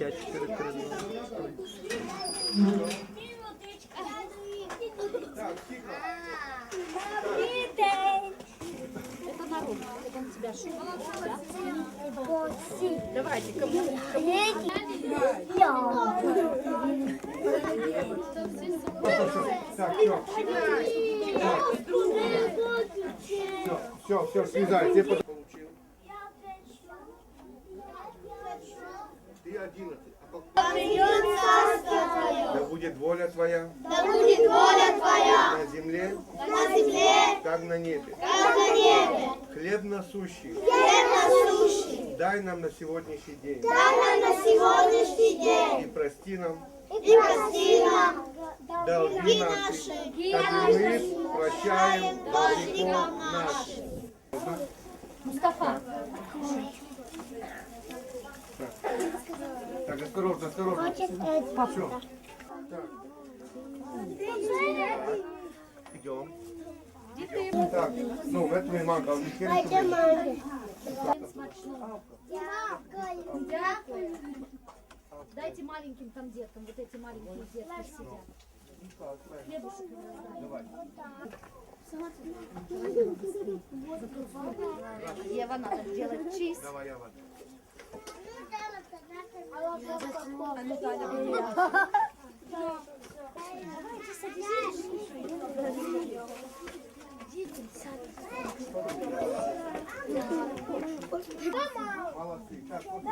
5, 4, 3, 2. Это народ. Это он тебя шутит, да? Давайте, кому? кому? Так, все. Все, все, все, слезай. А Твое, Да будет воля твоя. Да будет воля Твоя. На земле, на земле, как на небе. как на небе. Хлеб насущий. Хлеб насущный дай нам на сегодняшний день. дай нам на сегодняшний день. И прости нам. И прости нам. Долги наши, как и мы прощаем должникам нашим. Мустафа. Осторожно, осторожно. Все. Так, идем. Так, ну, это мой мага, он не херит. Дякую. Дайте маленьким там деткам, вот эти маленькие детки сидят. Хлебушек. Ева, надо делать чист. Давай, я вот. Молодцы. Так, вот.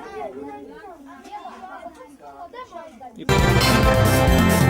І